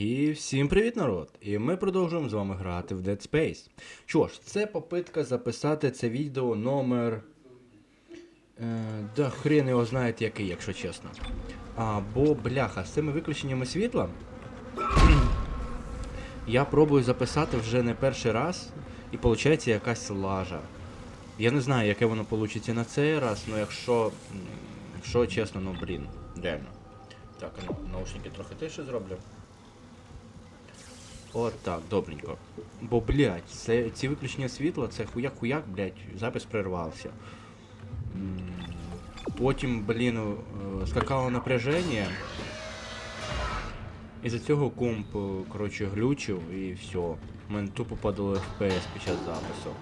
І всім привіт, народ! І ми продовжуємо з вами грати в Dead Space. Що ж, це попитка записати це відео номер. Е, да хрен його знаєте який, якщо чесно. А, бо бляха, з цими виключеннями світла. я пробую записати вже не перший раз, і виходить якась лажа. Я не знаю, яке воно вийде на цей раз, але якщо. Якщо чесно, ну блін, реально. Так, ну, наушники трохи тише зроблю. От так, добренько. Бо, блядь, це, ці виключення світла, це хуяк-хуяк, блядь, запис прервався. Потім, блін, е, скакало напряження. І за цього комп, е, коротше, глючив і все. У мене тупо падало FPS під час запису.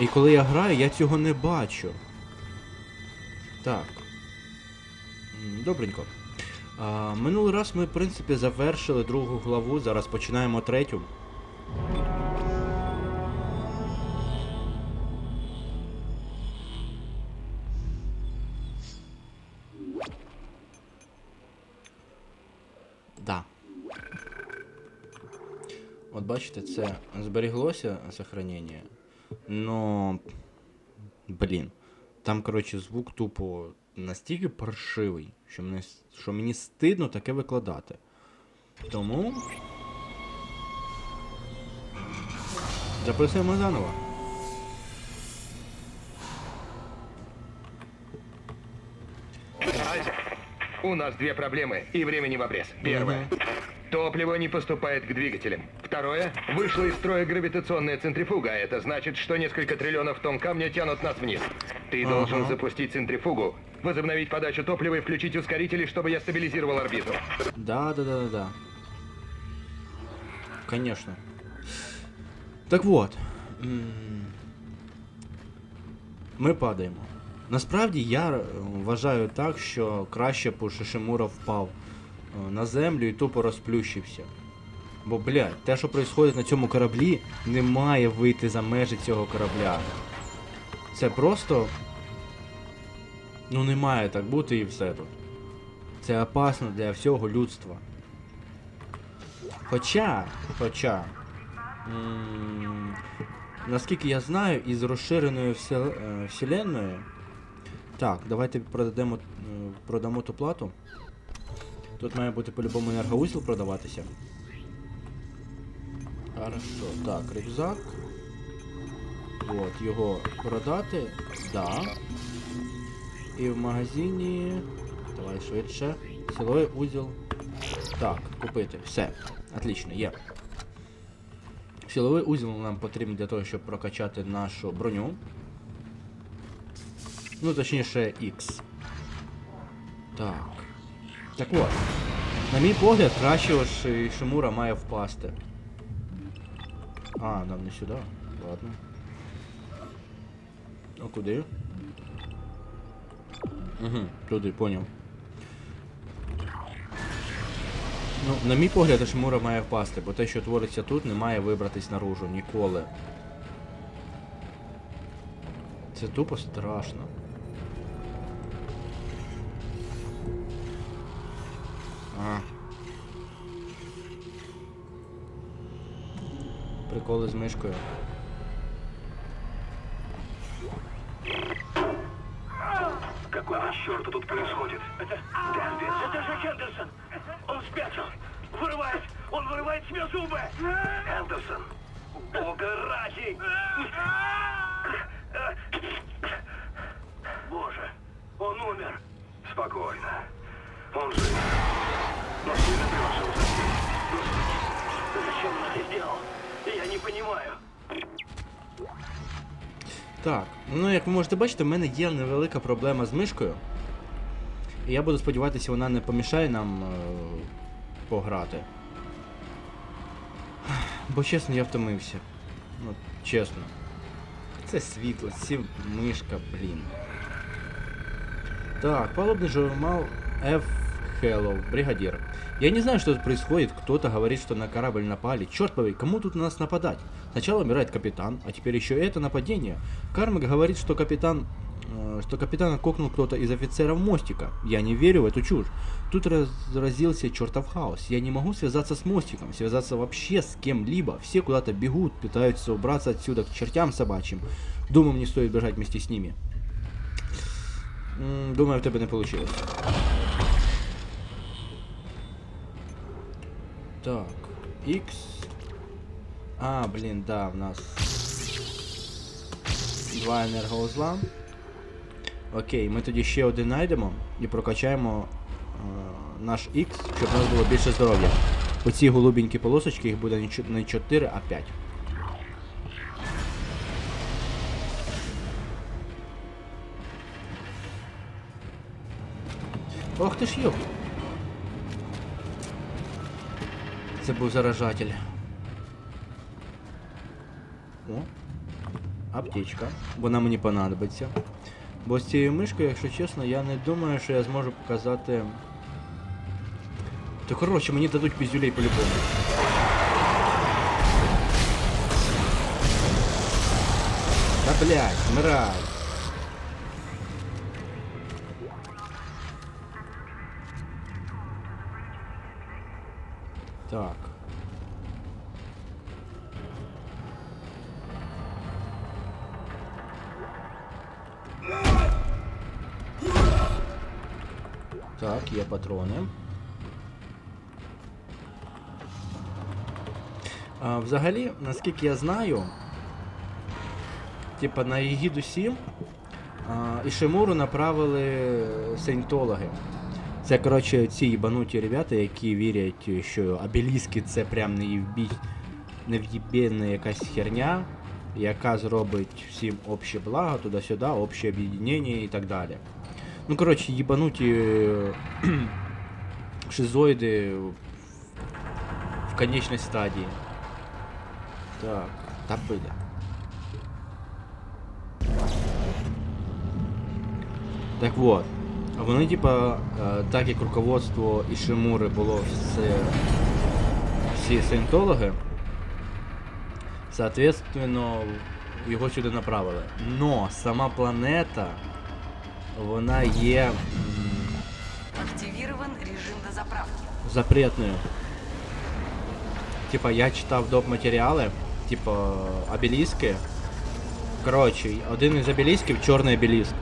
І коли я граю, я цього не бачу. Так. Добренько. Минулий раз ми, в принципі, завершили другу главу, зараз починаємо третю. Да. От бачите, це зберіглося сохранення. Но. Блін. Там, коротше, звук тупо настільки паршивий, що, мене, с- що мені стидно таке викладати. Тому. Записуємо заново. У нас две проблемы и времени в обрез. Первое. Топливо не поступает к двигателям. Второе. Вышла из строя гравитационная центрифуга. а Это значит, что несколько триллионов тонн камня тянут нас вниз. Ты должен Ага. запустить центрифугу, возобновить подачу топлива и включить ускорители, чтобы я стабилизировал орбиту. Да, да, да, да, да. Конечно. Так вот. Ми падаємо. Насправді я вважаю так, що краще б Шишимура впав е, на землю і тупо розплющився. Бо, блядь, те, що відбувається на цьому кораблі, не має вийти за межі цього корабля. Це просто. Ну не має так бути і все тут. Це опасно для всього людства. Хоча, хоча, наскільки я знаю, із розширеною всел- вселенною. Так, давайте продамо, е, продамо ту плату. Тут має бути по-любому енергоузіл продаватися. Хорошо, так, рюкзак. От, його продати. Да. І в магазині. Давай швидше. Силовий узіл. Так, купити. Все. Отлично, є. Силовий узіл нам потрібен для того, щоб прокачати нашу броню. Ну, точніше, X. Так. Так от. На мій погляд, кращого Ши- Шимура має впасти. А, нам не сюди. Ладно. А куди? Угу, туди, поняв. Ну, на мій погляд, Шимура має впасти, бо те, що твориться тут, не має вибратись наружу ніколи. Це тупо страшно. А. Приколи з мишкою. Черта тут происходит? Это Денби. Это же Хендерсон. Он спятил. Вырывает. Он вырывает себе зубы. Хендерсон. Бога ради. Боже. Он умер. Спокойно. Он жив. Но сильно превышил за Зачем он это сделал? Я не понимаю. Так, ну як ви можете бачити, в мене є невелика проблема з мишкою. І я буду сподіватися, вона не помішає нам е, пограти. Бо чесно, я втомився. Ну, чесно. Це світло, ці мишка, блін. Так, палубный журнал F. Hello, бригадир. Я не знаю, что тут происходит. Кто-то говорит, что на корабль напали. Черт побери, кому тут на нас нападать? Сначала умирает капитан, а теперь еще это нападение. Кармак говорит, что капитан э, что капитана кокнул кто-то из офицеров мостика. Я не верю в эту чушь. Тут разразился чертов хаос. Я не могу связаться с мостиком, связаться вообще с кем-либо. Все куда-то бегут, пытаются убраться отсюда к чертям собачьим. Думаю, мне стоит бежать вместе с ними. Думаю, в тебе не получилось. Так, X. А, блін, да, в нас два енергоузла. Окей, ми тоді ще один знайдемо і прокачаємо е, наш X, щоб у нас було більше здоров'я. Оці голубенькі полосочки, їх буде не 4, а 5. Ох ти ж йоп. Це був заражатель. О. Аптечка. Вона мені понадобиться. Бо з цією мишкою, якщо чесно, я не думаю, що я зможу показати. То коротше, мені дадуть піздюлей по-любому. Та блядь, вмирай. Так. Так, є патрони. А, взагалі, наскільки я знаю, типа на Егіду 7 а, Ішимуру направили саєнтологи. Це, коротше, ці їбануті ребята, які вірять, що обеліски це прям не нев'єбєна якась херня, яка зробить всім обще благо, туди-сюди, обще об'єднання і так далі. Ну, коротше, їбануті е, шизоїди в- конечній стадії. Так, та бля. Так вот, вони, типа, е, так як руководство Ішимури було все, всі саєнтологи, соответственно, його сюди направили. Но сама планета, вона є Активирован режим дозаправки. запретною. Типа, я читав доп матеріали, типа, обеліски. Коротше, один із обелісків, чорний обеліск.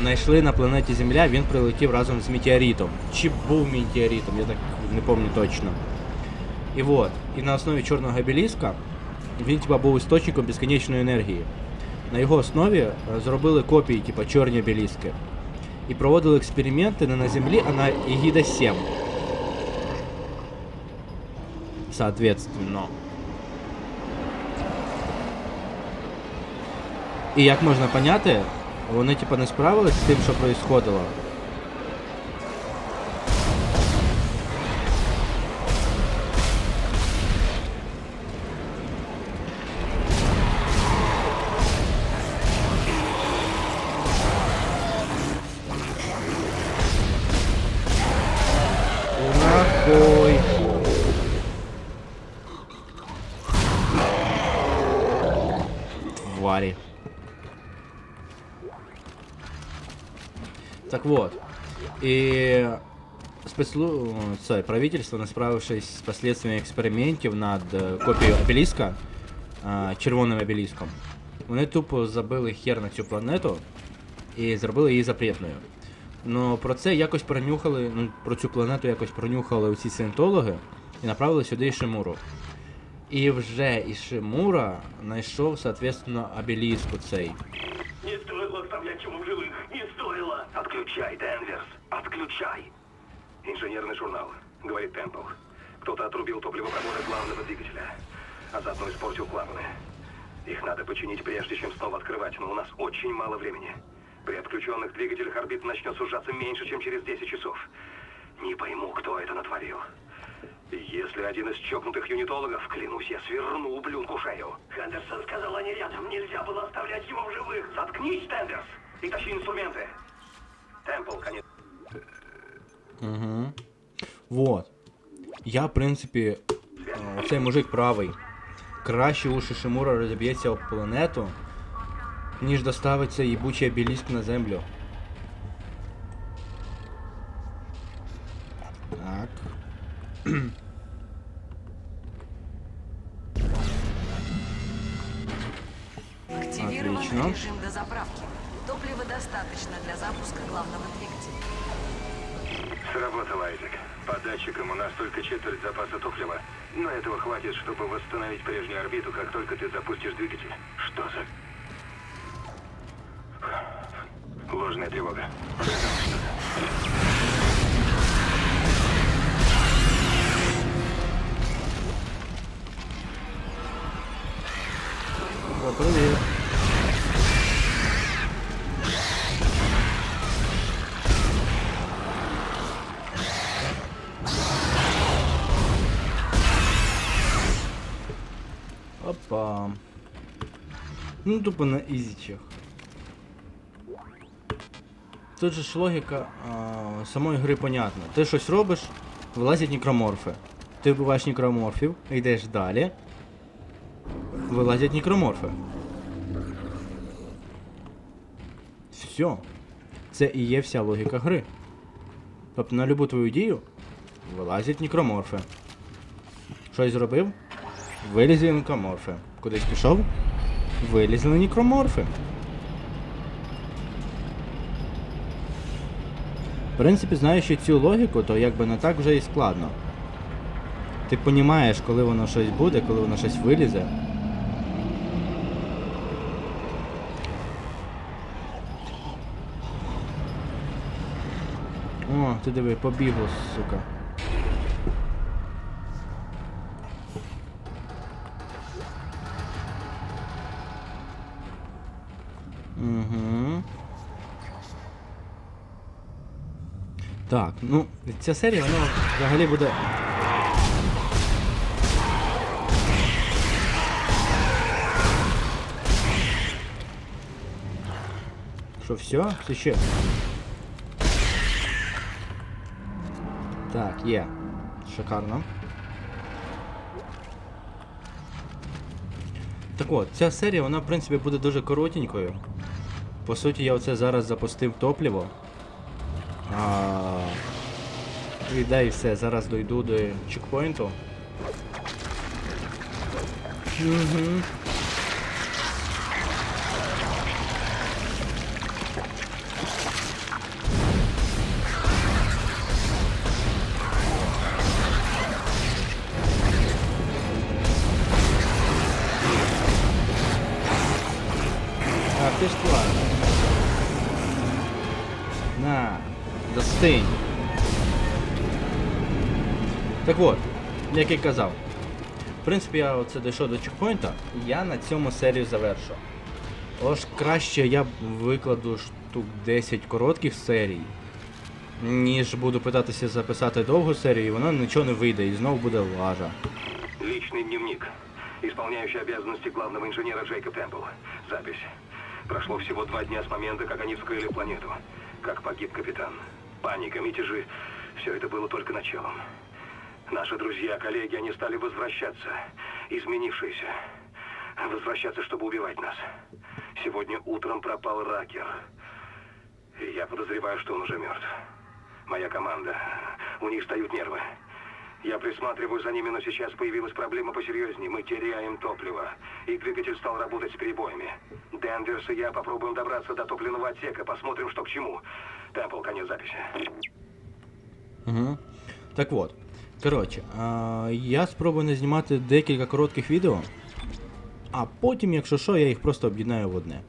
Знайшли на планеті Земля, він прилетів разом з метеоритом. Чи був метеоритом, я так не пам'ятаю точно. І вот, і на основі чорного обеліска він типа був істочником безконечної енергії. На його основі е, зробили копії, типа чорні обеліски. І проводили експерименти не на Землі, а на Егіда 7. Соответственно. І як можна поняти, вони типа не справились з тим, що происходило. Твари. Так вот. И спецслу... це, правительство, не з последствиями експериментів над е, копією обеліска, е, червоним обеліском, вони тупо забили хер на цю планету і зробили її запретною. Ну про це якось пронюхали, ну про цю планету якось пронюхали оці саєнтологи і направили сюди Ішимуру. І вже Ішимура знайшов, соответственно, обеліску цей. Не стоило оставлять его в живых. Не стоило. Отключай, Денверс. Отключай. Инженерный журнал, говорит Темпл. Кто-то отрубил топливопроводы главного двигателя, а заодно испортил клапаны. Их надо починить прежде, чем снова открывать, но у нас очень мало времени. При отключенных двигателях орбита начнет сужаться меньше, чем через 10 часов. Не пойму, кто это натворил. Если один из чокнутых юнитологов, клянусь, я сверну ублюдку шею. Хендерсон сказал, они рядом. Нельзя было оставлять его в живых. Заткнись, Тендерс, и тащи инструменты. Темпл, конец. Угу. Вот. Я, в принципі, е, цей мужик правий. Краще у Шишимура розіб'ється об планету, ніж доставить цей їбучий обеліск на землю. Так. четверть запаса топлива. Но этого хватит, чтобы восстановить прежнюю орбиту, как только ты запустишь двигатель. Что за... Ложная тревога. О, Опа. Ну, тупо на ізічах. Тут же ж логіка а, самої гри понятна. Ти щось робиш, вилазять нікроморфи. Ти вбиваєш нікроморфів, йдеш далі. Вилазять нікроморфи. Все. Це і є вся логіка гри. Тобто на любу твою дію вилазять нікроморфи. Щось зробив? Вилізли нікроморфи. Кудись пішов? Вилізли нікроморфи. В принципі, знаючи цю логіку, то якби не так вже і складно. Ти понімаєш, коли воно щось буде, коли воно щось вилізе. О, ти диви, побігло, сука. Так, ну, ця серія, вона взагалі буде. Що, все? Все ще? Так, є. Шикарно. Так от, ця серія, вона, в принципі, буде дуже коротенькою. По суті, я оце зараз запустив топливо. А... І все, зараз дойду до чекпоінту. як і казав. В принципі, я оце дійшов до чекпоінта, і я на цьому серію завершу. Тож краще я викладу штук 10 коротких серій, ніж буду питатися записати довгу серію, і воно нічого не вийде, і знов буде лажа. Личный дневник. Исполняющий обязанности главного инженера Джейкоб Темпл. Запись. Прошло всего два дня с момента, как они вскрыли планету. Как погиб капитан. Паника, мятежи. Все это было только началом. Наши друзья, коллеги, они стали возвращаться. Изменившиеся. Возвращаться, чтобы убивать нас. Сегодня утром пропал Ракер. И я подозреваю, что он уже мертв. Моя команда. У них встают нервы. Я присматриваю за ними, но сейчас появилась проблема посерьезнее. Мы теряем топливо, и двигатель стал работать с перебоями. Денверс и я попробуем добраться до топливного отсека, посмотрим, что к чему. Темпл, конец записи. Угу. Так от. Коротше, я спробую не знімати декілька коротких відео, а потім, якщо що, я їх просто об'єднаю в одне.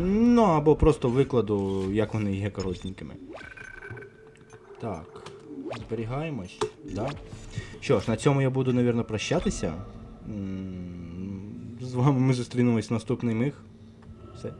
Ну, або просто викладу, як вони є коротенькими. Так. Зберігаємось, да? Що ж, на цьому я буду, навірно, прощатися. З вами ми зустрінемось в наступний миг. Все.